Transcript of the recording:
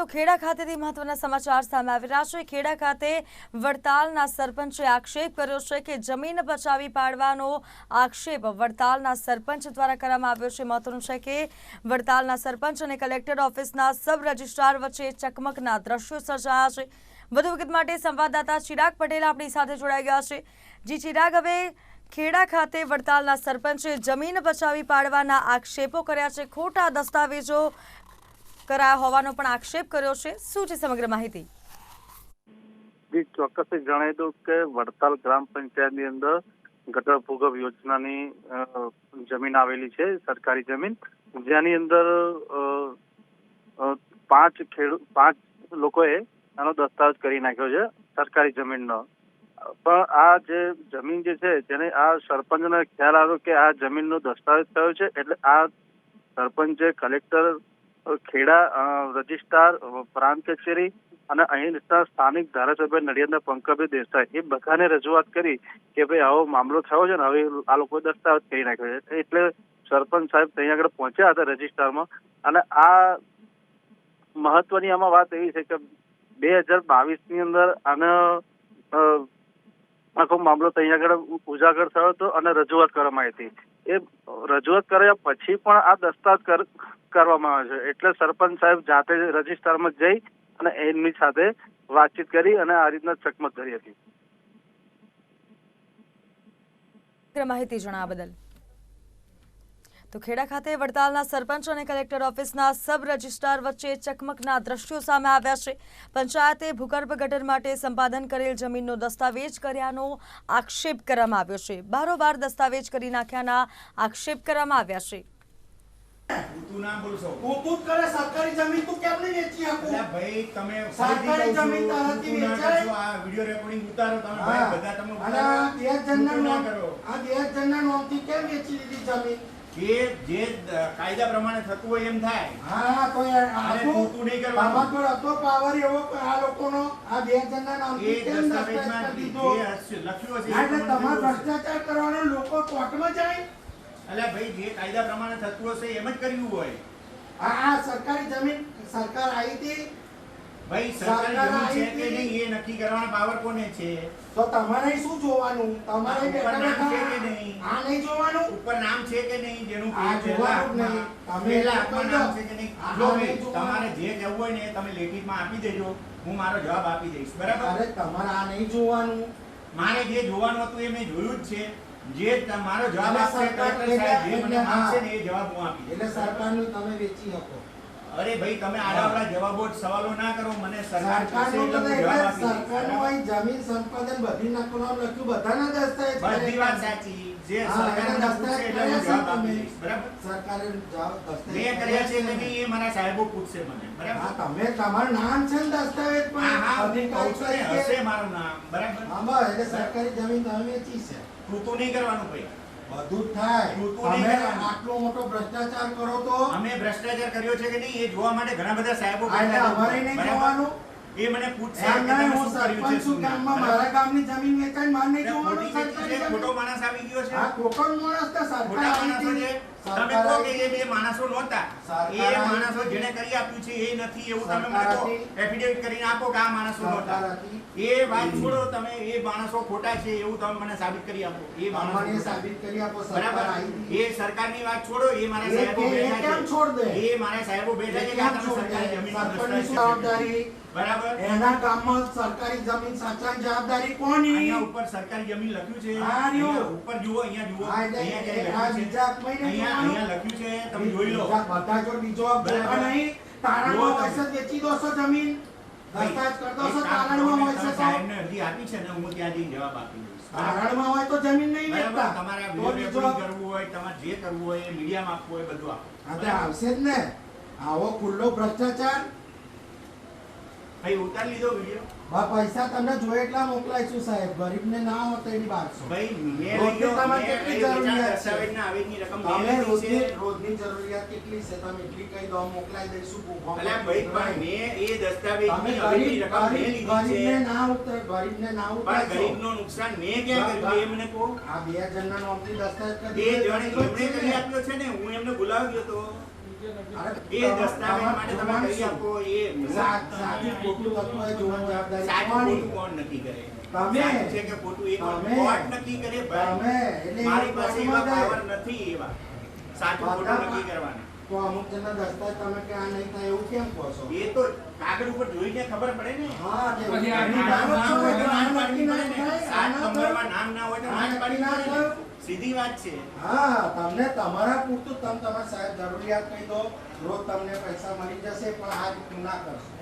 તો ખેડા ખાતેથી મહત્વના સમાચાર સામે આવી રહ્યા છે. ખેડા ખાતે વડતાલના સરપંચે આક્ષેપ કર્યો છે કે જમીન બચાવી પાડવાનો આક્ષેપ વડતાલના સરપંચ દ્વારા કરવામાં આવ્યો છે. મહત્વનું છે કે વડતાલના સરપંચ અને કલેક્ટર ઓફિસના સબ રજિસ્ટ્રાર વચ્ચે ચકમકના દ્રશ્યો સર્જાયા છે. વધુ વિગત માટે સંવાદદાતા ચિરાગ પટેલ આપણી સાથે જોડાઈ ગયા છે. જી ચિરાગ, હવે ખેડા ખાતે વડતાલના સરપંચે જમીન બચાવી પાડવાના આક્ષેપો કર્યા છે. ખોટા દસ્તાવેજો કરાયા હોવાનો પણ આક્ષેપ કર્યો છે. શું છે સમગ્ર માહિતી? ચોક્કસ જણાવી દઉં કે વડતાલ ગ્રામ પંચાયતની અંદર ગટર ભૂગર્ભ યોજનાની જમીન આવેલી છે, સરકારી જમીન. જેની અંદર પાંચ ખેડૂત પાંચ લોકોએ આનો દસ્તાવેજ કરી નાખ્યો છે, સરકારી જમીનનો. પણ આ જે જમીન જે છે તેને આ સરપંચને ખ્યાલ આવ્યો કે આ જમીનનો દસ્તાવેજ થયો છે, એટલે આ સરપંચે કલેક્ટર ખેડા રજિસ્ટ્રાર પ્રાંત કચેરી અને અહીંના સ્થાનિક ધારાસભ્ય નડિયાદના પંકજભાઈ દેસાઈ. એ બધાને રજૂઆત કરી કે ભાઈ આવો મામલો થયો છે ને, હવે આ લોકો દસ્તાવેજ કરી નાખ્યો છે. એટલે સરપંચ સાહેબ ત્યાં આગળ પહોંચ્યા હતા રજિસ્ટ્રારમાં અને આ મહત્વની આમાં વાત એવી છે કે બે હજાર બાવીસની અંદર આને આખો મામલો ત્યાં આગળ ઉજાગર થયો હતો અને રજૂઆત કરવામાં આવી હતી. એ રજૂઆત કર્યા પછી પણ આ દસ્તાવેજ કરવામાં આવે છે. એટલે સરપંચ સાહેબ જાતે રજિસ્ટ્રારમાં જઈ અને એમની સાથે વાતચીત કરી અને આ રીતના ચકમક કરી હતી. માહિતી જણાવવા બદલ. તો ખેડા ખાતે વડતાલના સરપંચ અને કલેક્ટર ઓફિસના સબ રજિસ્ટ્રાર વચ્ચે ચકમકના દ્રશ્યો સામે આવ્યા છે. પંચાયતે ભૂગર્ભ ગટર માટે સંપાદન કરેલ જમીનનો દસ્તાવેજ કર્યાનો આક્ષેપ કરવામાં આવ્યો છે. બારોબાર દસ્તાવેજ કરી નાખ્યાના આક્ષેપ કરવામાં આવ્યા છે. તું ના બોલશો. તું તું કરે સરકારી જમીન તું કેમ નહીં વેચી આપું ભાઈ તમે સરકારી ફરીથી કહું છું, જમીન તારાથી વેચાય? આ વિડિયો રેકોર્ડિંગ ઉતારો તમે ભાઈ બધા તમે અને આ ઉતારો. બે જણના નામ- કરો. આ બે જણના નામથી કેમ વેચી દીધી જમીન? કે જે કાયદા પ્રમાણે થતું હોય એમ થાય. હા તો તું નહીં કરવાનું. હતો પાવર એવો કે આ લોકોનો આ બે જણના એ કેમ દીધો? લખ્યું હશે એટલે તમારે ભ્રષ્ટાચાર કરવાનો લોકો કોર્ટમાં જાય? એટલે ભાઈ જે કાયદા પ્રમાણે થતું હશે એમ જ કર્યું હોય. આ આ સરકારી જમીન સરકાર આવી હતી? ભાઈ સરકારી જમીન છે કે નહીં એ નક્કી કરવાનો પાવર કોને છે? તો તમારે શું જોવાનું? તમારે બેઠા નામ? આ નહીં જોવાનું ઉપર નામ છે કે નહીં જેનું આ જોવાનું નહીં. તમે દો. નામ છે કે નહીં? જો. તમારે જે કહેવું હોય ને તમે લેખિતમાં આપી દેજો હું મારો જવાબ આપી દઈશ બરાબર અરે તમારે આ નહીં જોવાનું મારે જે જોવાનું હતું એ મેં જોયું જ છે જે તમારો જવાબ આપશે કલેક્ટર સાહેબ જે મને. માંગશે ને એ જવાબ હું આપી એટલે સરકારનું તમે વેચી શકો અરે ભાઈ તમે આડાવડા જવાબો સવાલો ના કરો. મને સરકાર તો જમીન સંપાદન બધી નાખવાનું લખ્યું બધાના દસ્તાવેજ બધી વાત સાચી. જે દસ્તાવેજ પૂછશે એટલે હું કર્યા જવાબ છે આપી તમે. બરાબર? સરકારે મેં કર્યા છે કે એ મારા સાહેબો પૂછશે મને. હા તમે તમારું નામ છે ને દસ્તાવેજ પણ અધિકારી છું હશે મારું નામ. બરાબર? હા બસ એટલે સરકારી જમીન તમે વેચી છે. ખોટું નહીં કરવાનું ભાઈ. બધું થાય. તમે આટલો મોટો ભ્રષ્ટાચાર કરો તો? અમે ભ્રષ્ટાચાર કર્યો છે કે નહીં એ જોવા માટે ઘણા બધા સાહેબો અમારે નહીં જોવાનું. એ મને પૂછશે હું સરપંચ છું ગામમાં મારા ગામની જમીન વેચાય મારે નહીં જોવાનું ખોટી માણસ આવી ગયો છે. આ કોકણ માણસ તો સરકાર ખોટા આવી માણસો હતી. છે. તમે કહો કે એ બે માણસો નહોતા. એ માણસો જેને કરી આપ્યું છે એ નથી એવું તમે મને કહો. એફિડેવિટ કરીને આપો કે આ માણસો નહોતા. એ વાત છોડો તમે એ માણસો ખોટા છે એવું તમે મને સાબિત કરી આપો. એ માણસો સાબિત કરી આપો બરાબર? એ સરકારની વાત છોડો એ મારા સાહેબો બેઠા છે. એ મારા સાહેબો બેઠા છે કે આ તમે સરકારી જમીન જવાબદારી બરાબર? એના સરકારી જમીન સાચવવાની જવાબદારી કોની? અહીંયા ઉપર સરકારી જમીન લખ્યું છે. ઉપર જુઓ અહીંયા જુઓ. અહીંયા અહીંયા લખ્યું છે તમે જોઈ લો. બીજા બધા જો બીજો. નહીં તારાનો તારણમાં છે વેચી દોસો જમીન. દસ્તાવેજ કર દોસો તારણમાં હોય છે સાહેબને અરજી આપી છે ને હું ત્યાંથી જવાબ આપી દઈશ. બરાબર? હોય તો જમીન નહીં વેચતા. તમારે બીજો કરવું હોય તમારે જે કરવું હોય એ મીડિયામાં આપવું હોય બધું આપો. હા આવશે જ ને. આવો ખુલ્લો ભ્રષ્ટાચાર. ભાઈ ઉતારી લીધો વિડિયો બા પૈસા તમને જોઈએ એટલા મોકલાઈશું સાહેબ. ગરીબને ના હોત એની બારસો ભાઈ મે તમારે કેટલી જરૂરિયાત છે? દસ્તાવેજના આવેદની રકમ મે રોજની રોજની જરૂરિયાત કેટલી છે? તમે એટલી કહી દો મોકલાઈ દઈશું ભૂખો અલ્યા ભાઈ પણ મે એ દસ્તાવેજની ગરીબ રકમ મે ગરીબ- લીધી છે. ગરીબને ના ઉતરે ગરીબને ના પણ ઉતરશો. ગરીબનું નુકસાન મેં ક્યાં કર્યું? એ મને કહો. આ બે જણના નોકરી દસ્તાવેજ બે જણે એમણે છે કરી ને. આપ્યો છે ને હું એમને બોલાવ્યો તો. એ દસ્તાવેજ માટે તમે તમારે આપો એ સાચું ખોટું તત્વ જોવાની જવાબદારી સાચું કોણ નક્કી કરે તમે. છે કે ખોટું એ કોણ? નક્કી કરે તમે. એટલે મારી પાસે એવા પાવર નથી એવા સાચું ખોટું નક્કી કરવાના તો અમુક જણના દસ્તાવેજ તમે કે આ નહીં થાય એવું કેમ કહો છો એ તો કાગળ ઉપર જોઈને ખબર પડે ને હા નામ હોય તો ના પડે. નામ હોય તો નામ નક્કી ના પડે ને. સીધી વાત છે. હા, તમને તમારા પૂરતું તમે તમારા સાહેબ જરૂરિયાત કહી દો રોજ તમને પૈસા મળી જશે, પણ આ રીતનું ના કરશો.